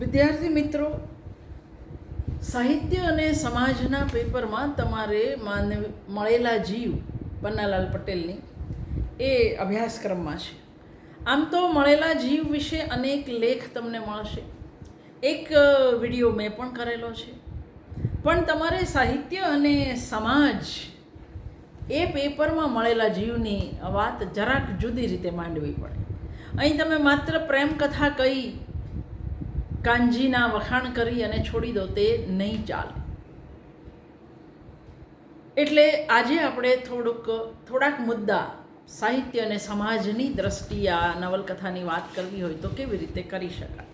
વિદ્યાર્થી મિત્રો, સાહિત્ય અને સમાજના પેપરમાં તમારે માનવ, મળેલા જીવ પન્નાલાલ પટેલની એ અભ્યાસક્રમમાં છે. આમ તો મળેલા જીવ વિશે અનેક લેખ તમને મળશે. એક વીડિયો મેં પણ કરેલો છે. પણ તમારે સાહિત્ય અને સમાજ એ પેપરમાં મળેલા જીવની વાત જરાક જુદી રીતે માંડવી પડે. અહીં તમે માત્ર પ્રેમ કથા કહી કાનજીના વખાણ કરી અને છોડી દો, તે નહીં ચાલે. એટલે આજે આપણે થોડુંક, થોડાક મુદ્દા, સાહિત્ય અને સમાજની દ્રષ્ટિએ આ નવલકથાની વાત કરવી હોય તો કેવી રીતે કરી શકાય?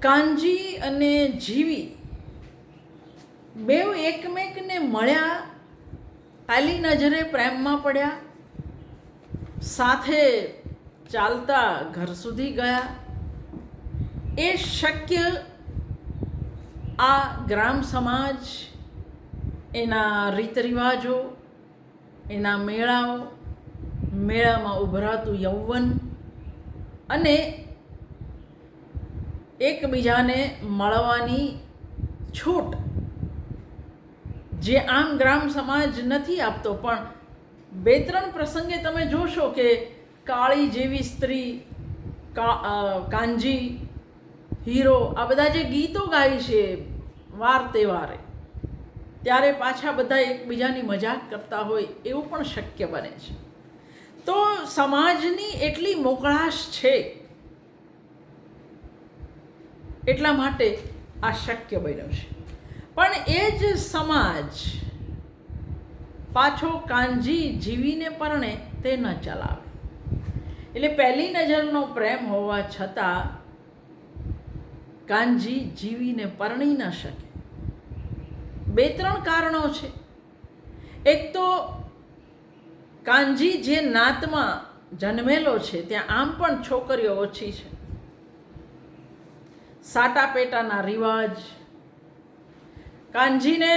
કાનજી અને જીવી બેવ એકમેકને મળ્યા પહેલી નજરે પ્રેમમાં પડ્યા સાથે ચાલતા ઘર સુધી ગયા. એ શક્ય આ ગ્રામ સમાજ, એના રીત રિવાજો એના મેળાઓ, મેળામાં ઉભરાતું યૌવન અને એકબીજાને મળવાની છૂટ જે આમ ગ્રામ સમાજ નથી આપતો, પણ બે ત્રણ પ્રસંગે તમે જોશો કે કાળી જેવી સ્ત્રી કાંજી હીરો, આ બધા જે ગીતો ગાય છે વાર તહેવારે, ત્યારે પાછા બધા એકબીજાની મજાક કરતા હોય એવું પણ શક્ય બને છે. તો સમાજની એટલી મોકળાશ છે એટલા માટે આ શક્ય બન્યું છે. પણ એ જ સમાજ પાછો કાંજી જીવીને પરણે તે ન ચલાવે. એટલે પહેલી નજરનો પ્રેમ હોવા છતાં કાનજી જીવીને પરણી ન શકે. બે ત્રણ કારણો છે. એક તો કાનજી જે નાતમાં જન્મેલો છે, ત્યાં આમ પણ છોકરીઓ ઓછી છે. સાટા પેટાના રિવાજ કાનજીને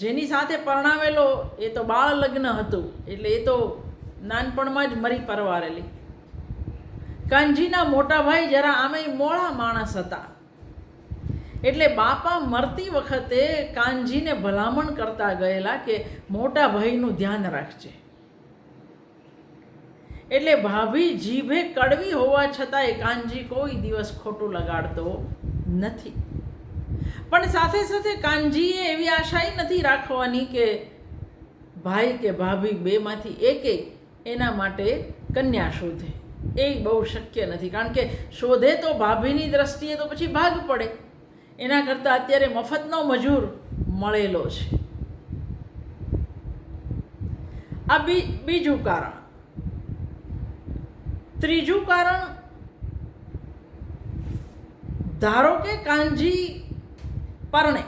જેની સાથે પરણાવેલો એ તો બાળ લગ્ન હતું, એટલે એ તો નાનપણમાં જ મરી પરવારેલી. કાનજીના મોટા ભાઈ જરા આમે મોળા માણસ હતા. એટલે બાપા મરતી વખતે કાનજીને ભલામણ કરતા ગયેલા કે મોટા ભાઈનું ધ્યાન રાખજે. એટલે ભાભી જીભે કડવી હોવા છતાંય કાનજી કોઈ દિવસ ખોટું લગાડતો નથી. પણ સાથે સાથે કાનજીએ એવી આશાય નથી રાખવાની કે ભાઈ કે ભાભી બેમાંથી એકે એના માટે કન્યા શોધે. એ બહુ શક્ય નથી. કારણ કે શોધે તો ભાભીની દ્રષ્ટિએ તો પછી ભાગ પડે. એના કરતાં અત્યારે મફતનો મજૂર મળેલો છે. આ બીજું કારણ. ત્રીજું કારણ, ધારો કે કાનજી પરણે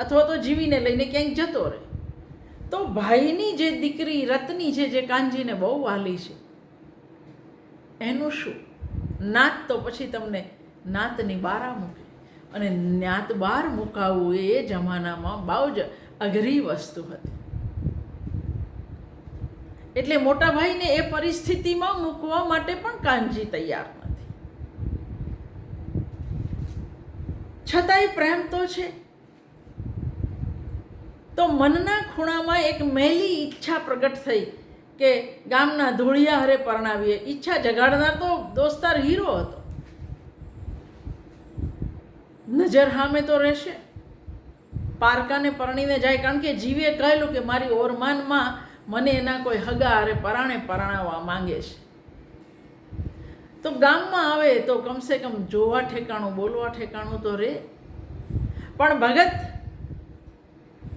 અથવા તો જીવીને લઈને ક્યાંક જતો રહે. તો ભાઈની જે દીકરી, રત્ની છે જે કાનજીને બહુ વાલી છે, એનું શું? નાત તો પછી તમને નાતની બારા મૂકે. અને નાત બાર મુકાવવું એ જમાનામાં બહુ જ અઘરી વસ્તુ હતી. એટલે મોટા ભાઈને એ પરિસ્થિતિમાં મૂકવા માટે પણ કાનજી તૈયાર નથી છતાંય પ્રેમ તો છે. તો મનના ખૂણામાં એક મેલી ઈચ્છા પ્રગટ થઈ કે ગામના ધૂળિયા હરે પરણાવીએ. ઈચ્છા જગાડનાર તો દોસ્તાર હીરો હતો. નજર હામે તો રહેશે. પારકાને પરણીને જાય કારણ કે જીવે કહેલું કે મારી ઓરમાનમાં મને એના કોઈ હગા અરે પરાણે પરણાવવા માંગે છે. તો ગામમાં આવે તો કમસે કમ જોવા ઠેકાણું, બોલવા ઠેકાણું તો રે. પણ ભગત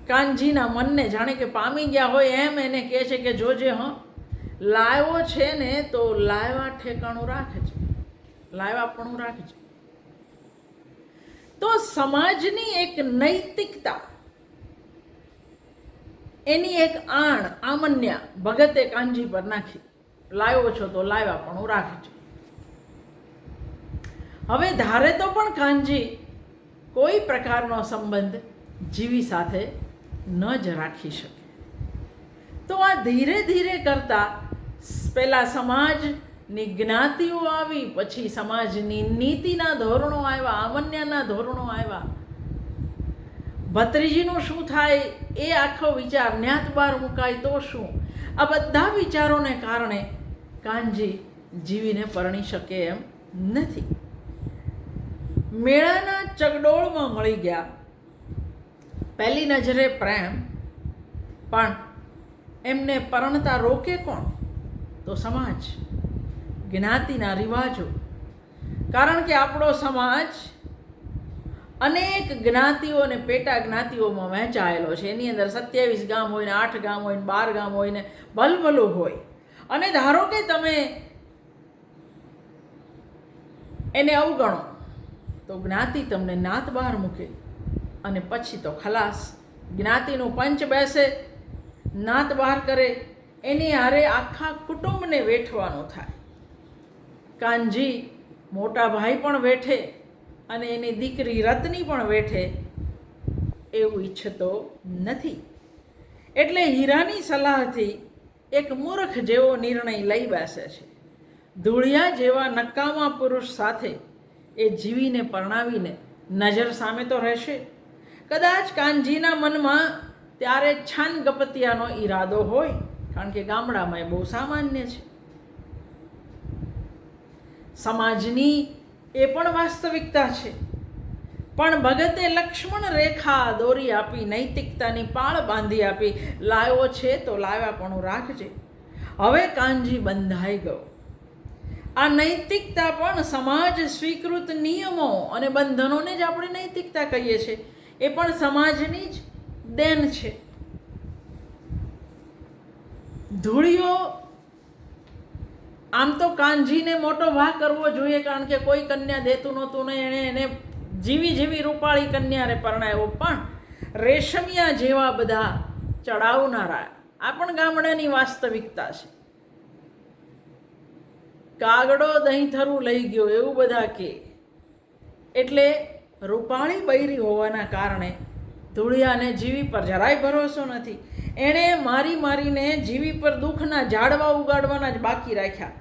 કાનજીના મનને જાણે કે પામી ગયા હોય એમ એને કહે છે કે જોજે, હં. લાવ્યો છે ને તો લાવ્યા ઠેકાણું રાખજે. લાવ્યાપણું રાખજે. તો સમાજની એક નૈતિકતા, એની એક આણ, આમન્યા ભગતે કાનજી પર નાખી. લાવ્યો છો તો લાવ્યા લાવ્યાપણું રાખજે. હવે ધારે તો પણ કાનજી, કોઈ પ્રકારનો સંબંધ જીવી સાથે ન જ રાખી શકે. તો આ ધીરે ધીરે કરતા પહેલાં સમાજની જ્ઞાતિઓ આવી, પછી સમાજની નીતિના ધોરણો આવ્યા, આમન્યના ધોરણો આવ્યા. ભત્રીજીનું શું થાય એ આખો વિચાર જ્ઞાત બહાર મુકાય તો શું? આ બધા વિચારોને કારણે કાનજી જીવીને પરણી શકે એમ નથી. મેળાના ચગડોળમાં મળી ગયા. પહેલી નજરે પ્રેમ, પણ એમને પરણતા રોકે કોણ? તો સમાજ. જ્ઞાતિના રિવાજો. કારણ કે આપણો સમાજ અનેક જ્ઞાતિઓ અને પેટા જ્ઞાતિઓમાં વહેંચાયેલો છે. એની અંદર સત્યાવીસ ગામ હોય ને આઠ ગામ હોય ને બાર ગામ હોય ને ભલભલું હોય. અને ધારો કે તમે એને અવગણો તો જ્ઞાતિ તમને નાત બહાર મૂકે અને પછી તો ખલાસ. જ્ઞાતિનું પંચ બેસે, નાત બહાર કરે, એની હારે આખા કુટુંબને વેઠવાનું થાય. કાનજી, મોટા ભાઈ પણ વેઠે અને એની દીકરી રત્ની પણ વેઠે, એવું ઈચ્છતો નથી. એટલે હીરાની સલાહથી એક મૂર્ખ જેવો નિર્ણય લઈ બેસે છે. ધૂળિયા જેવા નકામા પુરુષ સાથે એ જીવીને પરણાવીને નજર સામે તો રહેશે. કદાચ કાનજીના મનમાં ત્યારે છાન ગપતિયાનો ઈરાદો હોય, કારણ કે ગામડામાં એ બહુ સામાન્ય છે. સમાજની એ પણ વાસ્તવિકતા છે. પણ ભગતે લક્ષ્મણ રેખા દોરી આપી, નૈતિકતાની પાળ બાંધી આપી, લાવ્યો છે તો લાવ્યા પણ રાખજે. હવે કાનજી બંધાઈ ગયો. આ નૈતિકતા પણ સમાજ સ્વીકૃત નિયમો અને બંધનોને જ આપણે નૈતિકતા કહીએ છીએ. એ પણ સમાજની જ દેન છે. ધૂળિયો આમ તો કાનજીને મોટો વાહ કરવો જોઈએ કારણ કે કોઈ કન્યા દેતું નહોતું ને એણે એને જીવી જીવી રૂપાળી કન્યાને પરણાવ્યો પણ રેશમિયા જેવા બધા ચડાવનારા આ પણ ગામડાની વાસ્તવિકતા છે. કાગડો દહીં થરું લઈ ગયો એવું બધા કે. એટલે રૂપાણી બૈરી હોવાના કારણે ધૂળિયાને જીવી પર જરાય ભરોસો નથી. એણે મારી મારીને જીવી પર દુઃખના ઝાડવા ઉગાડવાના જ બાકી રાખ્યા.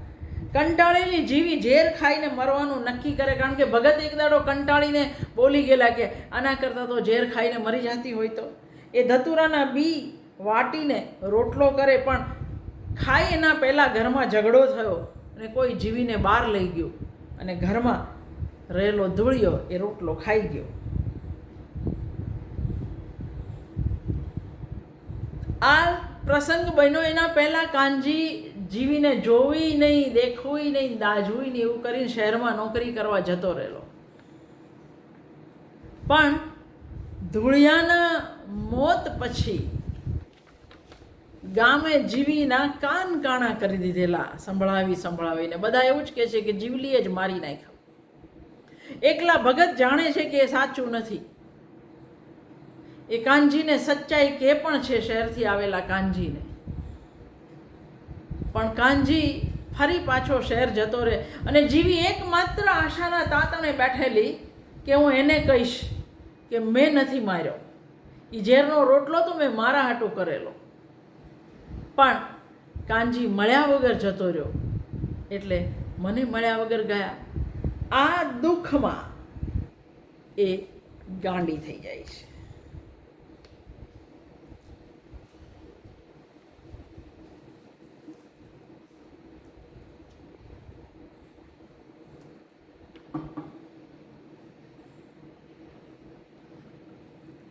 કંટાળેલી જીવી ઝેર ખાઈને મરવાનું નક્કી કરે કારણ કે ભગત એક દાડો કંટાળીને બોલી ગયેલા કે, આના કરતાં તો ઝેર ખાઈને મરી જતી હોય તો. એ ધતુરાના બી વાટીને રોટલો કરે પણ ખાઈ એના પહેલાં ઘરમાં ઝઘડો થયો. અને કોઈ જીવીને બહાર લઈ ગયું અને ઘરમાં રહેલો ધૂળિયો એ રોટલો ખાઈ ગયો. આ પ્રસંગ બન્યો એના પહેલાં કાનજી જીવીને જોવી નહીં, દેખવી નહીં, દાજવી નહીં એવું કરીને શહેરમાં નોકરી કરવા જતો રહેલો. પણ ધૂળિયાના મોત પછી ગામે જીવીના કાન કાણા કરી દીધેલા. સંભળાવી, સંભળાવીને બધા એવું જ કહે છે કે જીવલીએ જ મારી નાખ્યો. એકલા ભગત જાણે છે કે એ સાચું નથી. એ કાનજીને સચ્ચાઈ કે પણ છે શહેરથી આવેલા કાનજીને. પણ કાનજી ફરી પાછો શહેર જતો રહે અને જીવી એકમાત્ર આશાના તાતણે બેઠેલી કે હું એને કહીશ કે મેં નથી માર્યો. એ ઝેરનો રોટલો તો મેં મારા હાટું કરેલો. પણ કાનજી મળ્યા વગર જતો રહ્યો. એટલે મને મળ્યા વગર ગયા. આ દુઃખમાં એ ગાંડી થઈ જાય છે.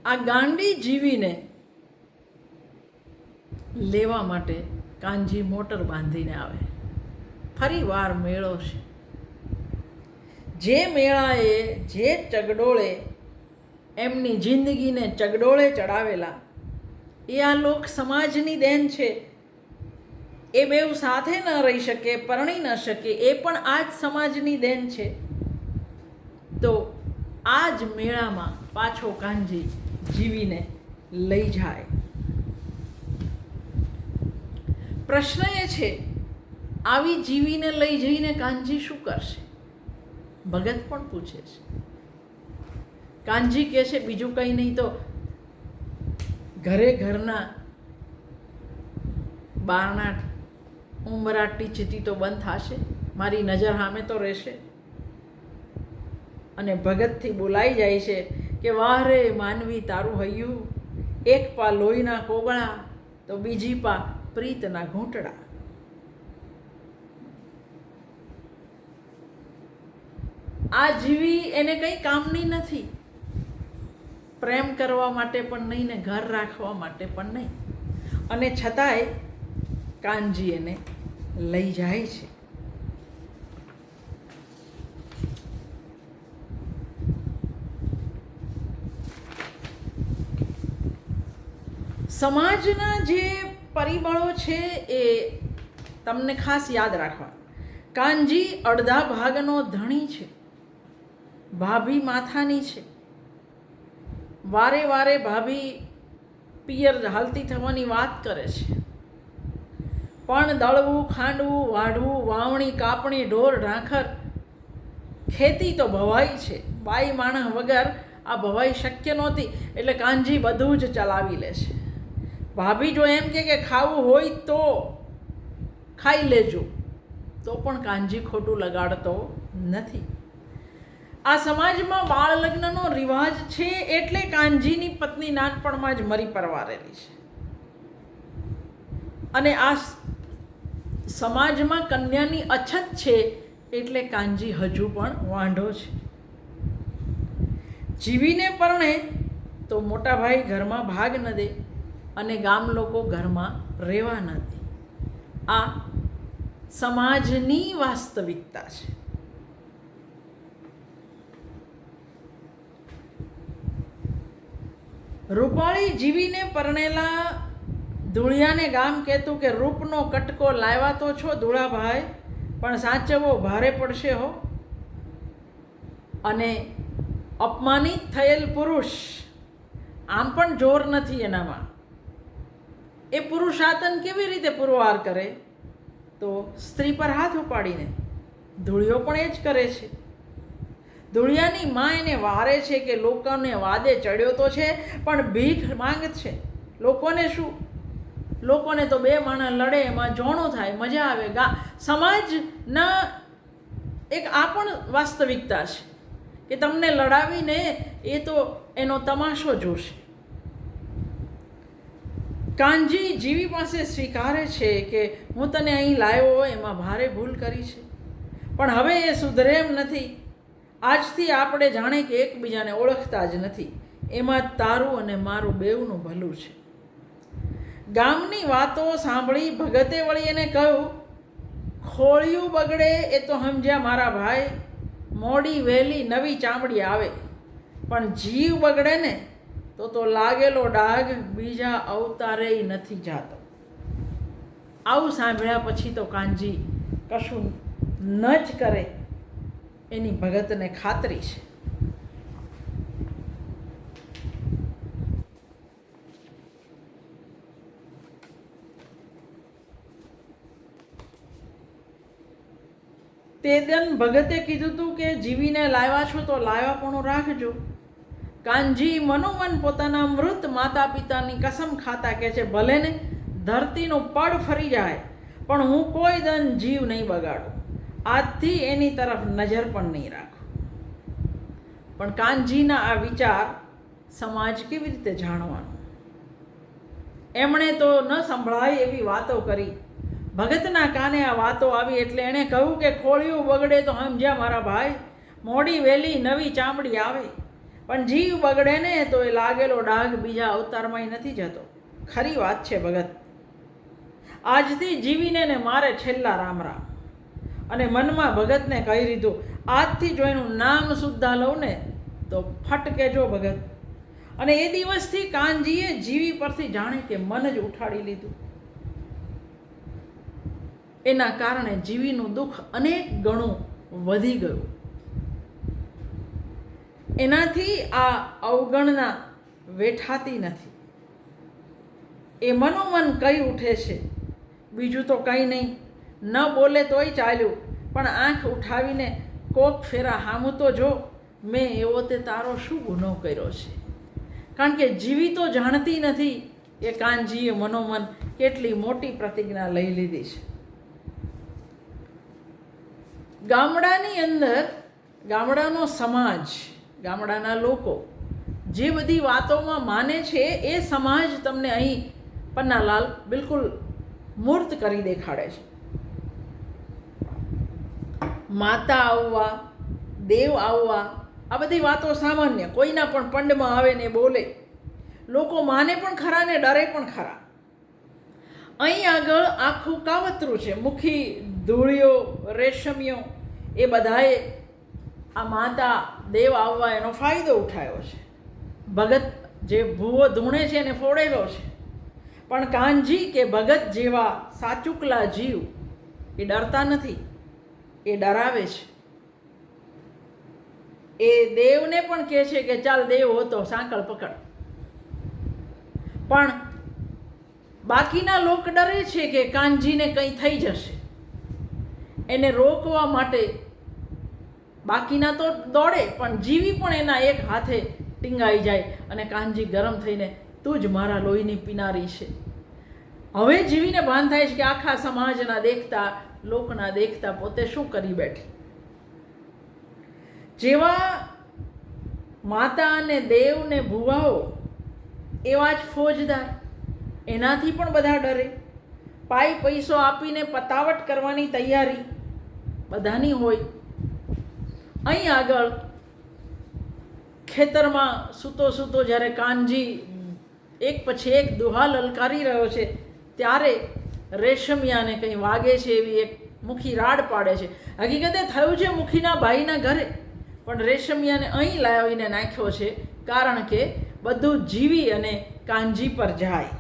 આ ગાંડી જીવીને લેવા માટે કાનજી મોટર બાંધીને આવે. ફરી વાર મેળો છે. જે મેળાએ જે ચગડોળે એમની જિંદગીને ચગડોળે ચડાવેલા, એ આ લોક સમાજની દેન છે. એ બેવ સાથે ન રહી શકે, પરણી ન શકે, એ પણ આ જ સમાજની દેન છે. તો આ જ મેળામાં પાછો કાનજી જીવીને લઈ જાય. પ્રશ્ન એ છે, આવી જીવીને લઈ જઈને કાનજી શું કરશે? ભગત પણ પૂછે છે? કાનજી કહે છે, બીજું કંઈ નહીં તો ઘરે ઘરના બારણા ઉંબરા ચીતી તો બંધ થશે, મારી નજર સામે તો રહેશે. અને ભગતથી બોલાઈ જાય છે કે, વાહ રે, માનવી તારું હૈયું. એક પા લોહીના કોગળા, તો બીજી પા પ્રીતના ઘૂંટડા. આ જીવી એને કંઈ કામની નથી. પ્રેમ કરવા માટે પણ નહીં ને ઘર રાખવા માટે પણ નહીં. અને છતાંય કાનજી એને લઈ જાય છે. સમાજના જે પરિબળો છે એ તમને ખાસ યાદ રાખવા કાનજી અડધા ભાગનો ધણી છે. ભાભી માથાની છે. વારે વારે ભાભી પિયર હાલતી થવાની વાત કરે છે. પણ દળવું, ખાંડવું, વાઢવું, વાવણી, કાપણી, ઢોર, ઢાંખર ખેતી તો ભવાઈ છે. બાઈ, માણસ વગર આ ભવાઈ શક્ય નહોતી. એટલે કાનજી બધું જ ચલાવી લે છે. ભાભી જો એમ કે ખાવું હોય તો ખાઈ લેજો, તો પણ કાનજી ખોટું લગાડતો નથી. આ સમાજમાં બાળ લગ્નનો રિવાજ છે એટલે કાનજીની પત્ની નાનપણમાં જ મરી પરવારેલી છે. અને આ સમાજમાં કન્યાની અછત છે એટલે કાનજી હજુ પણ વાંઢો છે. જીવીને પરણે તો મોટા ભાઈ ઘરમાં ભાગ ન દે. અને ગામ લોકો ઘરમાં રહેવા નથી આ સમાજની વાસ્તવિકતા છે. રૂપાળી જીવીને પરણેલા ધૂળિયાને ગામ કહેતું કે રૂપનો કટકો લાવ્યા તો છો ધૂળાભાઈ, પણ સાચવો ભારે પડશે હો. અને અપમાનિત થયેલ પુરુષ, આમ પણ જોર નથી એનામાં. એ પુરુષાતન કેવી રીતે પુરવાર કરે? તો સ્ત્રી પર હાથ ઉપાડીને ધૂળિયો પણ એ જ કરે છે. ધૂળિયાની માં એને વારે છે કે લોકોને વાદે ચડ્યો તો છે, પણ ભીખ માંગ છે. લોકોને શું? લોકોને તો બે માણસ લડે, એમાં જોણો થાય, મજા આવે. ગા, સમાજના એક આ પણ વાસ્તવિકતા છે કે તમને લડાવીને એ તો એનો તમાશો જોશે. કાનજી જીવી પાસે સ્વીકારે છે કે હું તને અહીં લાવ્યો એમાં ભારે ભૂલ કરી છે. પણ હવે એ સુધરે એમ નથી. આજથી આપણે જાણે કે એકબીજાને ઓળખતા જ નથી. એમાં તારું અને મારું બેવનું ભલું છે. ગામની વાતો સાંભળી ભગતે વળી એને કહ્યું, ખોળિયું બગડે એ તો સમજ્યા મારા ભાઈ. મોડી વહેલી નવી ચામડી આવે. પણ જીવ બગડે ને તો તો લાગેલો ડાઘ બીજા અવતારેય નથી જાતો. આવું સાંભળ્યા પછી તો કાનજી કશું ન જ કરે એની ભગતને ખાતરી છે. તે દન ભગતે કીધું હતું કે જીવીને લાવ્યા છો તો લાવ્યા પણ રાખજો. કાનજી મનોમન પોતાના મૃત માતા પિતાની કસમ ખાતા કહે છે, ભલે ને ધરતીનું પડ ફરી જાય, પણ હું કોઈ દન જીવ નહીં બગાડું. આજથી એની તરફ નજર પણ નહીં રાખું. પણ કાનજીના આ વિચાર સમાજ કેવી રીતે જાણવાનો? એમણે તો ન સંભળાય એવી વાતો કરી. ભગતના કાને આ વાતો આવી એટલે એણે કહ્યું કે, ખોળિયું બગડે તો સમજ્યા મારા ભાઈ, મોડી વહેલી નવી ચામડી આવે. પણ જીવ બગડે ને તો એ લાગેલો ડાઘ બીજા અવતારમાં નથી જતો. ખરી વાત છે ભગત. આજથી જીવીને ને મારે છેલ્લા રામ રામ. અને મનમાં ભગતને કહી દીધું, આજથી જો એનું નામ સુદ્ધા લઉં ને, તો ફટકે જો ભગત. અને એ દિવસથી કાનજીએ જીવી પરથી જાણે કે મન જ ઉઠાડી લીધું. એના કારણે જીવીનું દુઃખ અનેક ગણું વધી ગયું. એનાથી આ અવગણના વેઠાતી નથી. એ મનોમન કઈ ઉઠે છે? બીજું તો કંઈ નહીં. ન બોલે તોય ચાલ્યું. પણ આંખ ઉઠાવીને કોક ફેરા હામું તો જો, મેં એવો તે તારો શું ગુનો કર્યો છે? કારણ કે જીવી તો જાણતી નથી કે કાનજીએ મનોમન કેટલી મોટી પ્રતિજ્ઞા લઈ લીધી છે. ગામડાની અંદર, ગામડાનો સમાજ ગામડાના લોકો જે બધી વાતોમાં માને છે એ સમાજ તમને અહીં પન્નાલાલ બિલકુલ મૂર્ત કરી દેખાડે છે. માતા આવવા, દેવ આવવા, આ બધી વાતો સામાન્ય, કોઈના પણ પંડમાં આવે ને બોલે. લોકો માને પણ ખરા ને ડરે પણ ખરા. અહીં આગળ આખું કાવતરું છે, મુખી ધૂળિયો રેશમિયો એ બધાએ આ માતા દેવ આવવા એનો ફાયદો ઉઠાયો છે. ભગત જે ભૂવો ધૂણે છે એને ફોડેલો છે. પણ કાનજી કે ભગત જેવા સાચુકલા જીવ એ ડરતા નથી, એ ડરાવે છે. એ દેવને પણ કહે છે કે ચાલ દેવ હતો સાંકળ પકડ. પણ બાકીના લોક ડરે છે કે કાનજીને કંઈ થઈ જશે. એને રોકવા માટે બાકીના તો દોડે, પણ જીવી પણ એના એક હાથે ટીંગાઈ જાય અને કાનજી ગરમ થઈને તું જ મારા લોહીની પીનારી છે. હવે જીવીને ભાન થાય છે કે આખા સમાજના દેખતા, લોકના દેખતા પોતે શું કરી બેઠી? જેવા માતા અને દેવ ને ભુવાઓ, એવા જ ફોજદાર, એનાથી પણ બધા ડરે. પાઈ પૈસો આપીને પતાવટ કરવાની તૈયારી બધાની હોય. અહીં આગળ ખેતરમાં સૂતો સૂતો જ્યારે કાનજી એક પછી એક દુહા લલકારી રહ્યો છે, ત્યારે રેશમિયાને કંઈ વાગે છે એવી એક મુખી રાડ પાડે છે. હકીકતે થયું છે મુખીના ભાઈના ઘરે, પણ રેશમિયાને અહીં લાવીને નાખ્યો છે કારણ કે બધું જીવી અને કાનજી પર જાય.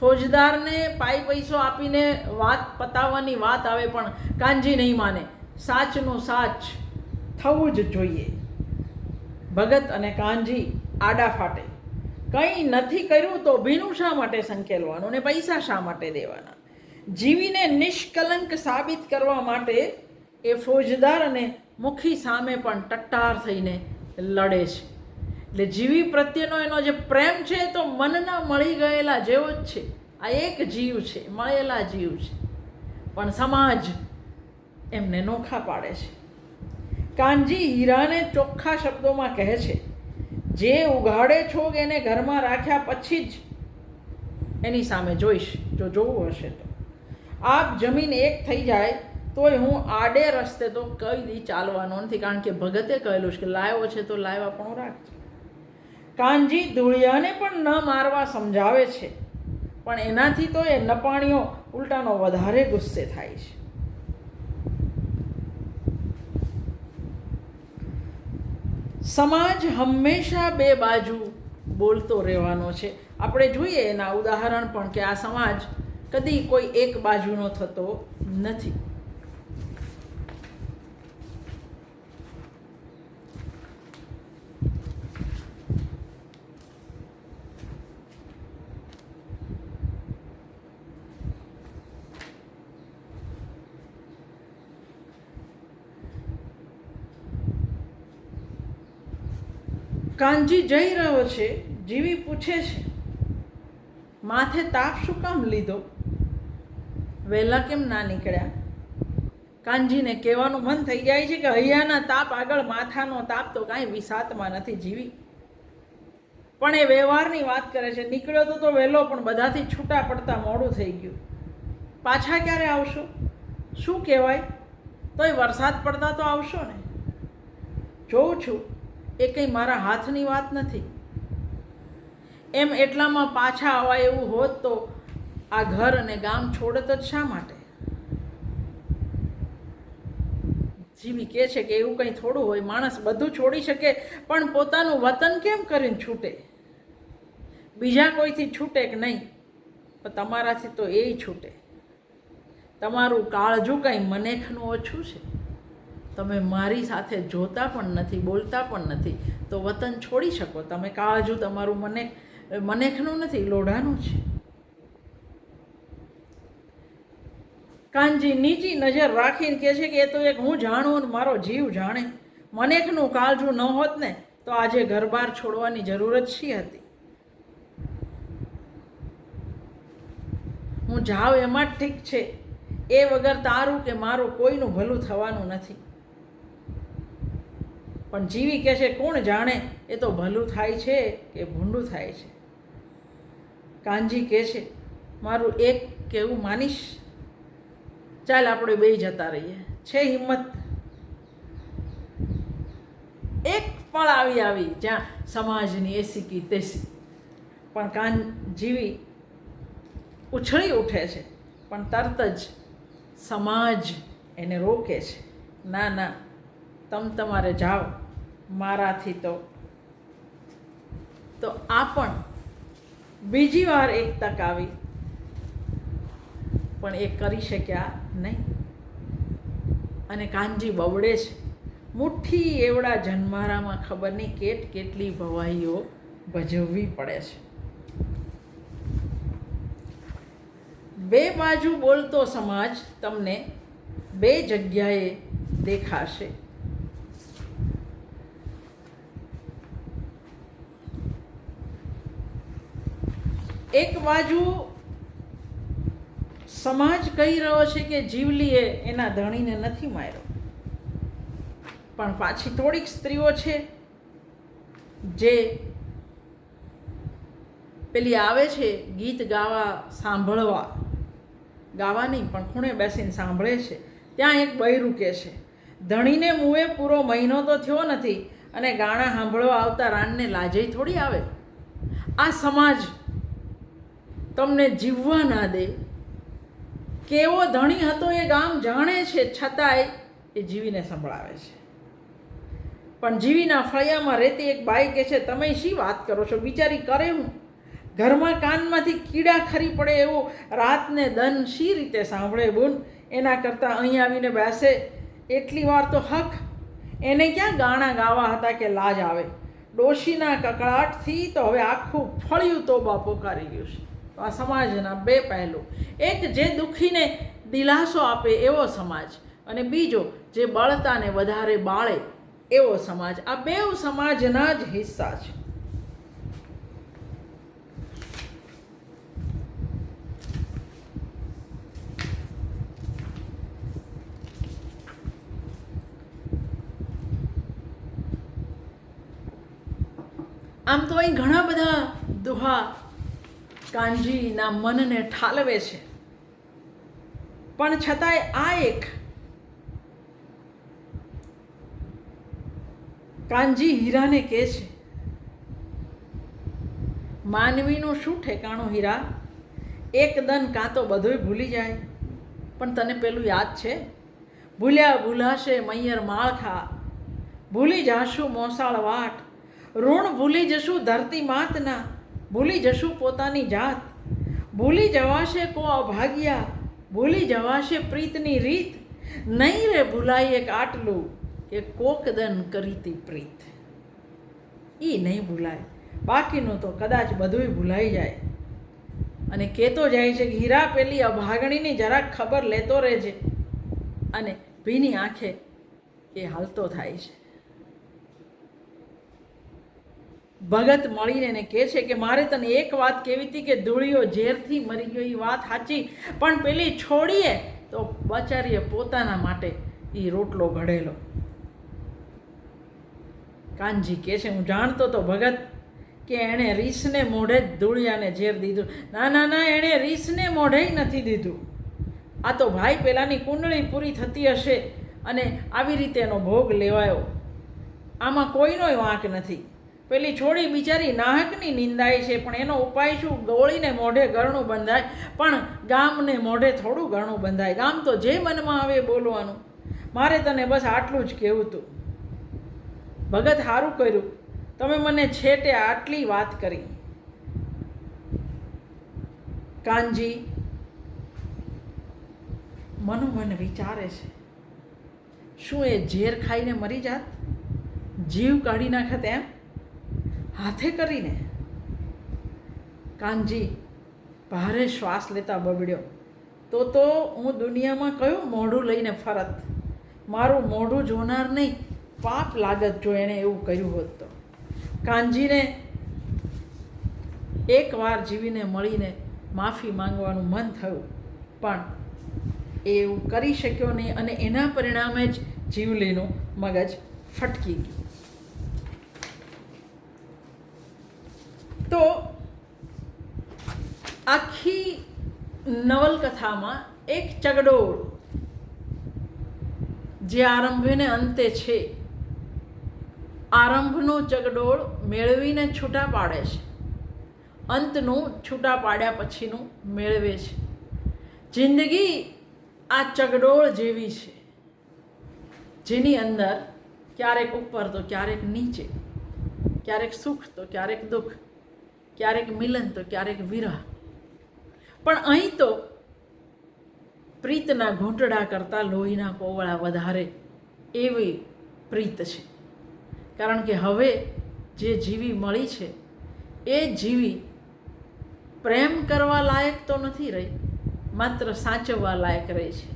ફોજદારને પાઈ પૈસો આપીને વાત પતાવવાની વાત આવે, પણ કાનજી નહીં માને. સાચનું સાચ થવું જ જોઈએ. ભગત અને કાનજી આડા ફાટે. કંઈ નથી કર્યું તો ભીનું શા માટે સંકેલવાનું ને પૈસા શા માટે દેવાના? જીવીને નિષ્કલંક સાબિત કરવા માટે એ ફોજદાર અને મુખી સામે પણ ટટ્ટાર થઈને લડે છે. એટલે જીવી પ્રત્યેનો એનો જે પ્રેમ છે એ તો મનના મળી ગયેલા જેવો જ છે. આ એક જીવ છે, મળેલા જીવ છે. પણ સમાજ એમને નોખા પાડે છે. કાનજી હીરાને ચોખ્ખા શબ્દોમાં કહે છે, જે ઉઘાડે છો એને ઘરમાં રાખ્યા પછી જ. એની સામે જોઈશ, જો જોવું હશે તો. આપ જમીન એક થઈ જાય, તોય હું આડે રસ્તે તો કઈ દી ચાલવાનો નથી, કારણ કે ભગતે કહેલું છે કે લાવ્યો છે તો લાવ્યા પણ રાખજે. કાનજી ધૂળિયાને પણ ન મારવા સમજાવે છે, પણ એનાથી તો એ નપાણીઓ ઉલટાનો વધારે ગુસ્સે થાય છે. સમાજ હંમેશા બે બાજુ બોલતો રહેવાનો છે. આપણે જોઈએ એના ઉદાહરણ પણ કે આ સમાજ કદી કોઈ એક બાજુનો થતો નથી. કાનજી જઈ રહ્યો છે, જીવી પૂછે છે, માથે તાપ શું કામ લીધો? વહેલા કેમ ના નીકળ્યા? કાનજીને કહેવાનું મન થઈ જાય છે કે હૈયાના તાપ આગળ માથાનો તાપ તો કાંઈ વિસાતમાં નથી જીવી. પણ એ વ્યવહારની વાત કરે છે, નીકળ્યો તો તો વહેલો, પણ બધાથી છૂટા પડતા મોડું થઈ ગયું. પાછા ક્યારે આવશો? શું કહેવાય? તોય વરસાદ પડતા તો આવશો ને. જોઉં છું. એ કંઈ મારા હાથની વાત નથી. એમ એટલામાં પાછા આવા એવું હોત તો આ ઘર અને ગામ છોડત જ શા માટે? જીવી કહે છે કે એવું કંઈ થોડું હોય, માણસ બધું છોડી શકે, પણ પોતાનું વતન કેમ કરીને છૂટે? બીજા કોઈથી છૂટે કે નહીં? પણ તમારાથી તો એ છૂટે. તમારું કાળજું કંઈ મનેખનું ઓછું છે? તમે મારી સાથે જોતા પણ નથી, બોલતા પણ નથી, તો વતન છોડી શકો. તમે કાળજું તમારું મને, મનેખનું નથી, લોઢાનું છે. કાનજી નીચી નજર રાખીને કહે છે કે એ તો એક હું જાણું અને મારો જીવ જાણે. મનેખનું કાળજું ન હોત ને, તો આજે ઘરબાર છોડવાની જરૂર જ શી હતી? હું જાઉં એમાં જ ઠીક છે. એ વગર તારું કે મારું કોઈનું ભલું થવાનું નથી. પણ જીવી કહે છે, કોણ જાણે? એ તો ભલું થાય છે કે ભૂંડું થાય છે? કાનજી કહે છે, મારું એક કેવું માનીશ? ચાલ આપણે બે જતા રહીએ. છે હિંમત. એક પળ આવી આવી, જ્યાં સમાજની એસી કી તેસી. પણ કાન જીવી ઉછળી ઉઠે છે, પણ તરત જ સમાજ એને રોકે છે. ના ના, તમ તમારે જાઓ. મારાથી તો. તો આ પણ બીજી વાર એક તક આવી. પણ એ કરી શક્યા નહીં. અને કાનજી બવડે છે. મુઠ્ઠી એવડા જન્મારામાં ખબર નહીં કેટ કેટલી ભવાઈઓ ભજવવી પડે છે. બે બાજુ બોલતો સમાજ તમને બે જગ્યાએ દેખાશે. એક બાજુ સમાજ કહી રહ્યો છે કે જીવલીએ એના ધણીને નથી માર્યો. પણ પાછી થોડીક સ્ત્રીઓ છે જે પેલી આવે છે ગીત ગાવા, સાંભળવા. ગાવા નહીં પણ ખૂણે બેસીને સાંભળે છે. ત્યાં એક બૈરું કે છે, ધણીને મુએ પૂરો મહિનો તો થયો નથી અને ગાણા સાંભળવા આવતા રાનને લાજે થોડી આવે. આ સમાજ તમને જીવવા ના દે. કેવો ધણી હતો એ ગામ જાણે છે, છતાંય એ જીવીને સંભળાવે છે. પણ જીવીના ફળિયામાં રહેતી એક બાઈ કહે છે, તમે શી વાત કરો છો? બિચારી કરે હું? ઘરમાં કાનમાંથી કીડા ખરી પડે એવું રાતને દન શી રીતે સાંભળે બોન એના કરતાં અહીં આવીને બેસે. એટલી વાર તો હક. એને ક્યાં ગાણા ગાવા હતા કે લાજ આવે? ડોશીના કકળાટથી તો હવે આખું ફળિયું તોબા પોકારી ગયું છે. તો સમાજના બે પહેલું. એક જે દુઃખીને દિલાસો આપે એવો સમાજ અને બીજો જે બળતાને વધારે બાળે એવો સમાજ. આ બે સમાજના જ હિસ્સા છે. આમ તો અહીં ઘણા બધા દુહા કાનજીના મનને ઠાલવે છે. પણ છતાંય આ એક કાનજી હીરાને કહે છે, માનવીનું શું ઠેકાણું હીરા? એક દન કાં તો બધું ભૂલી જાય. પણ તને પેલું યાદ છે? ભૂલ્યા ભૂલાશે મૈયર માળખા. ભૂલી જાશું મોસાળ વાટ. ઋણ ભૂલી જશું ધરતી માતના. ભૂલી જશું પોતાની જાત. ભૂલી જવાશે કો અભાગ્યા. ભૂલી જવાશે પ્રીતની રીત. નહીં રે ભૂલાય એક આટલું કે કોકદન કરીતી પ્રીત. એ નહીં ભૂલાય. બાકીનું તો કદાચ બધુંય ભૂલાઈ જાય. અને કહેતો જાય છે કે હીરા પેલી અભાગણીની જરાક ખબર લેતો રહેજે. અને ભીની આંખે એ હાલતો થાય છે. ભગત મળીને એને કહે છે કે મારે તને એક વાત કેવી હતી કે ધૂળીઓ ઝેરથી મરી ગયો એ વાત સાચી. પણ પેલી છોડીએ તો બચારીએ પોતાના માટે એ રોટલો ઘડેલો. કાનજી કહે છે, હું જાણતો તો ભગત કે એણે રીસને મોઢે જ ધૂળિયાને ઝેર દીધું. ના ના ના, એણે રીસને મોઢે નથી દીધું. આ તો ભાઈ પેલાની કુંડળી પૂરી થતી હશે અને આવી રીતે એનો ભોગ લેવાયો. આમાં કોઈનો વાંક નથી. પેલી છોડી બિચારી નાહકની નિંદાય છે, પણ એનો ઉપાય શું? ગોળીને મોઢે ઘરણું બંધાય, પણ ગામને મોઢે થોડું ઘણું બંધાય. ગામ તો જે મનમાં આવે બોલવાનું. મારે તને બસ આટલું જ કહેવું હતું ભગત સારું કર્યું. તમે મને છેટે આટલી વાત કરી. કાનજી મનોમન વિચારે છે. શું એ ઝેર ખાઈને મરી જાત? જીવ કાઢી નાખત એમ? હાથે કરીને કાનજી ભારે શ્વાસ લેતા બબડ્યો તો તો હું દુનિયામાં કયું મોઢું લઈને ફરત? મારું મોઢું જોનાર નહીં, પાપ લાગત જો એણે એવું કર્યું હોત તો. કાનજીને એકવાર જીવીને મળીને માફી માંગવાનું મન થયું, પણ એ એવું કરી શક્યો નહીં અને એના પરિણામે જ જીવલીનું મગજ ફટકી ગયું. તો આખી નવલકથામાં એક ચગડોળ જે આરંભને અંતે છે, આરંભનો ચગડોળ મેળવીને છૂટા પાડે છે. અંતનું છૂટા પાડ્યા પછીનું મેળવે છે. જિંદગી આ ચગડોળ જેવી છે. જેની અંદર ક્યારેક ઉપર તો ક્યારેક નીચે, ક્યારેક સુખ તો ક્યારેક દુઃખ. ક્યારેક મિલન તો ક્યારેક વિરહ. પણ અહીં તો પ્રીતના ઘૂંટડા કરતાં લોહીના કોવળા વધારે એવી પ્રીત છે. કારણ કે હવે જે જીવી મળી છે, એ જીવી પ્રેમ કરવા લાયક તો નથી રહી, માત્ર સાચવવા લાયક રહી છે.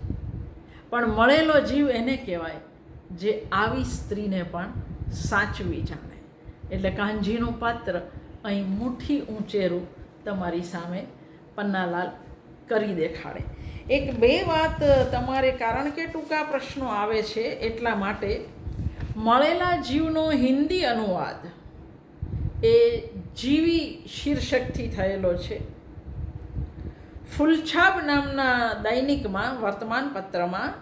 પણ મળેલો જીવ એને કહેવાય જે આવી સ્ત્રીને પણ સાચવી જાણે. એટલે કાનજીનું પાત્ર અહીં મુઠ્ઠી ઊંચેરું તમારી સામે પન્નાલાલ કરી દેખાડે. એક બે વાત તમારે કારણ કે ટૂંકા પ્રશ્નો આવે છે એટલા માટે મળેલા જીવનો હિન્દી અનુવાદ એ જીવી શીર્ષકથી થયેલો છે. ફુલછાબ નામના દૈનિકમાં, વર્તમાન પત્રમાં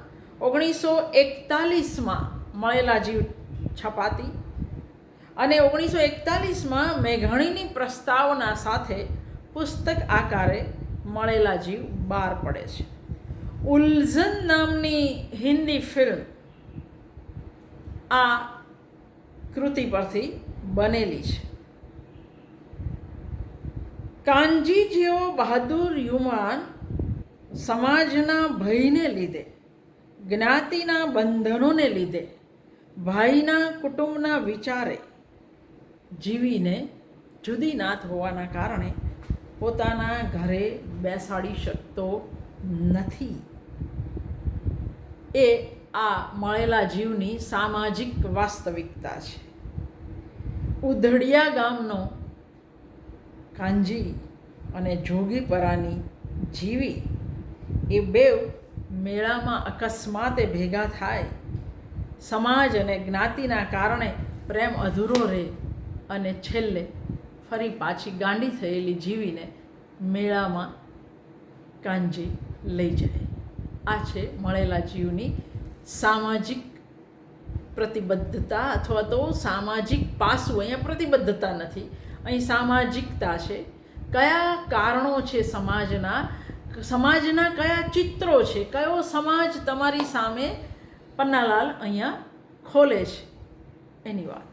ઓગણીસો એકતાલીસમાં મળેલા જીવ છપાતી અને ઓગણીસો એકતાલીસમાં મેઘણીની પ્રસ્તાવના સાથે પુસ્તક આકારે મળેલા જીવ બહાર પડે છે. ઉલ્ઝન નામની હિન્દી ફિલ્મ આ કૃતિ પરથી બનેલી છે. કાનજી જેવો બહાદુર યુવાન સમાજના ભયને લીધે, જ્ઞાતિના બંધનોને લીધે, ભાઈના કુટુંબના વિચારે જીવીને જુદી નાત હોવાના કારણે પોતાના ઘરે બેસાડી શકતો નથી. એ આ મળેલા જીવની સામાજિક વાસ્તવિકતા છે. ઉધડિયા ગામનો કાંજી અને જોગીપરાની જીવી એ બેવ મેળામાં અકસ્માતે ભેગા થાય. સમાજ અને જ્ઞાતિના કારણે પ્રેમ અધૂરો રહે. અને છેલ્લે ફરી પાછી ગાંડી થયેલી જીવીને મેળામાં કાંજી લઈ જાય. આ છે મળેલા જીવની સામાજિક પ્રતિબદ્ધતા અથવા તો સામાજિક પાસું. અહીંયા પ્રતિબદ્ધતા નથી. અહીં સામાજિકતા છે. કયા કારણો છે સમાજના? સમાજના કયા ચિત્રો છે? કયો સમાજ તમારી સામે પન્નાલાલ અહીંયા ખોલે છે? એની વાત.